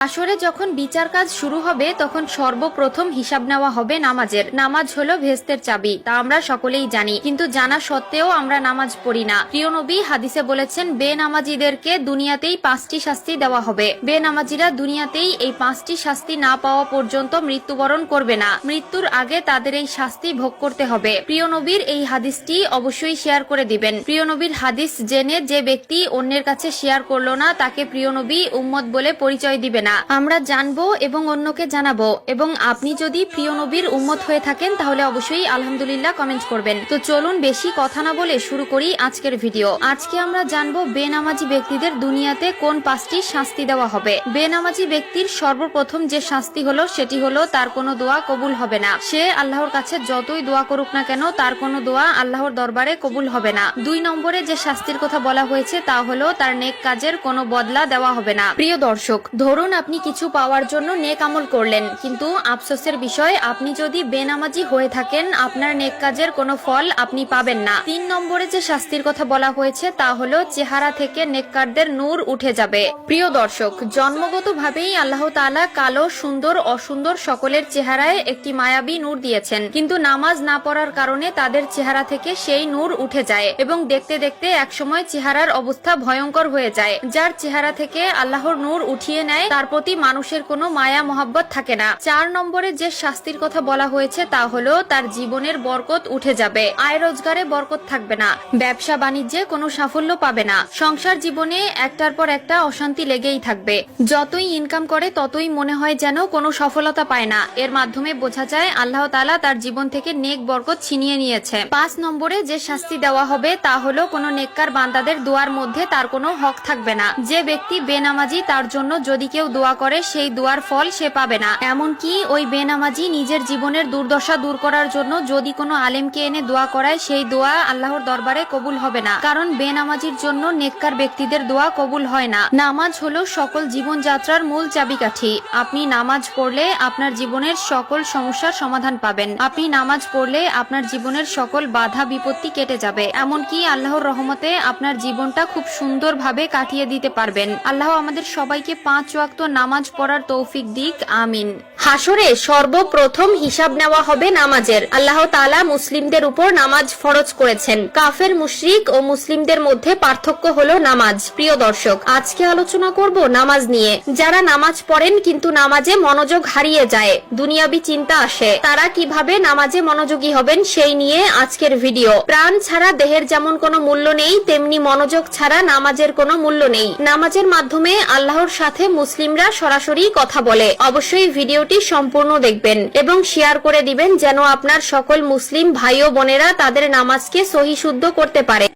আসরে যখন বিচার কাজ শুরু হবে, তখন সর্বপ্রথম হিসাব নেওয়া হবে নামাজের। নামাজ হলো ভেস্তের চাবি, তা আমরা সকলেই জানি। কিন্তু জানা সত্ত্বেও আমরা নামাজ পড়ি না। প্রিয় নবী হাদিসে বলেছেন বে নামাজিদেরকে দুনিয়াতেই পাঁচটি শাস্তি দেওয়া হবে। বেনামাজিরা দুনিয়াতেই এই পাঁচটি শাস্তি না পাওয়া পর্যন্ত মৃত্যুবরণ করবে না। মৃত্যুর আগে তাদের এই শাস্তি ভোগ করতে হবে। প্রিয় নবীর এই হাদিসটি অবশ্যই শেয়ার করে দিবেন। প্রিয় নবীর হাদিস জেনে যে ব্যক্তি অন্যের কাছে শেয়ার করল না, তাকে প্রিয় নবী উম্মত বলে পরিচয় দিবে না। আমরা জানব এবং অন্যকে জানাব। এবং আপনি যদি প্রিয় নবীর উম্মত হয়ে থাকেন, তাহলে অবশ্যই আলহামদুলিল্লাহ কমেন্ট করবেন। তো চলুন বেশি কথা না বলে শুরু করি আজকের ভিডিও আজকে আমরা জানব বেনামাজি ব্যক্তিদের দুনিয়াতে কোন পাঁচটি শাস্তি দেওয়া হবে। বেনামাজি ব্যক্তির সর্বপ্রথম যে শাস্তি হলো, সেটি হলো তার কোনো দোয়া কবুল হবে না। সে আল্লাহর কাছে যতই দোয়া করুক না কেন, তার কোনো দোয়া আল্লাহর দরবারে কবুল হবে না। দুই নম্বরে যে শাস্তির কথা বলা হয়েছে, তা হলো তার নেক কাজের কোনো বদলা দেওয়া হবে না। প্রিয় দর্শক, ধরুন আপনি কিছু পাওয়ার জন্য নেক আমল করলেন, কিন্তু আফসোসের বিষয়, আপনি যদি বেনামাজি হয়ে থাকেন, আপনার নেক কাজের কোনো ফল আপনি পাবেন না। তিন নম্বরে যে শাস্তির কথা বলা হয়েছে, তা হলো চেহারা থেকে নেককারদের নূর উঠে যাবে। প্রিয় দর্শক, জন্মগতভাবেই আল্লাহ তাআলা কালো, সুন্দর, অসুন্দর সকলের চেহারায় একটি মায়াবী নূর দিয়েছেন। কিন্তু নামাজ না পড়ার কারণে তাদের চেহারা থেকে সেই নূর উঠে যায় এবং দেখতে দেখতে একসময় চেহারার অবস্থা ভয়ঙ্কর হয়ে যায়। যার চেহারা থেকে আল্লাহর নূর উঠিয়ে নেয়, তার প্রতি মানুষের কোনো মায়া, মহাব্বত থাকে না। চার নম্বরে যে শাস্তির কথা বলা হয়েছে তা হলো, তার জীবনের বরকত উঠে যাবে। আয় রোজগারে বরকত থাকবে না। ব্যবসা বাণিজ্যে কোনো সাফল্য পাবে না। সংসার জীবনে একটার পর একটা অশান্তি লেগেই থাকবে। যতই ইনকাম করে, ততই মনে হয় যেন কোনো সফলতা পায় না। এর মাধ্যমে বোঝা যায়, আল্লাহ তাআলা তার জীবন থেকে নেক বরকত ছিনিয়ে নিয়েছে। পাঁচ নম্বরে যে শাস্তি দেওয়া হবে, তা হলো, কোনো নেককার বান্দাদের দোয়ার মধ্যে তার কোনো হক থাকবে না। যে ব্যক্তি বেনামাজি, তার জন্য যদি কেউ দোয়া করে, সেই দোয়ার ফল সে পাবে না। এমনকি ওই বেনামাজি নিজের জীবনের দুর্দশা দূর করার জন্য যদি কোনো আলেমকে এনে দোয়া করায়, সেই দোয়া আল্লাহর দরবারে কবুল হবে না। কারণ বেনামাজির জন্য নেককার ব্যক্তিদের দোয়া কবুল হয় না। নামাজ হলো সকল জীবনযাত্রার মূল চাবিকাঠি। আপনি নামাজ পড়লে আপনার জীবনের সকল সমস্যার সমাধান পাবেন। আপনি নামাজ পড়লে আপনার জীবনের সকল বাধা বিপত্তি কেটে যাবে। এমনকি আল্লাহর রহমতে আপনার জীবনটা খুব সুন্দরভাবে কাটিয়ে দিতে পারবেন। আল্লাহ আমাদের সবাইকে পাঁচ ওয়াক্ত নামাজ পড়ার তৌফিক দিক, আমিন। হাসরে সর্বপ্রথম হিসাব নেওয়া হবে নামাজের। আল্লাহ তাআলা মুসলিমদের উপর নামাজ ফরজ করেছেন। কাফের, মুশরিক ও মুসলিমদের মধ্যে পার্থক্য হলো নামাজ। প্রিয় দর্শক, আজকে আলোচনা করব নামাজ নিয়ে। যারা নামাজ পড়েন কিন্তু নামাজে মনোযোগ হারিয়ে যায়, দুনিয়াবি চিন্তা আসে। তারা কীভাবে নামাজে মনোযোগী হবেন সেই নিয়ে আজকের ভিডিও। প্রাণ ছাড়া দেহের যেমন কোনো মূল্য নেই, তেমনি মনোযোগ ছাড়া নামাজের কোনো মূল্য নেই। নামাজের মাধ্যমে আল্লাহর সাথে মুসলিমরা সরাসরি কথা বলে অবশ্যই ভিডিওটি সম্পূর্ণ দেখবেন এবং শেয়ার করে দিবেন যেন আপনার সকল মুসলিম ভাই ও বোনেরা তাদের নামাজকে সহি শুদ্ধ করতে পারে।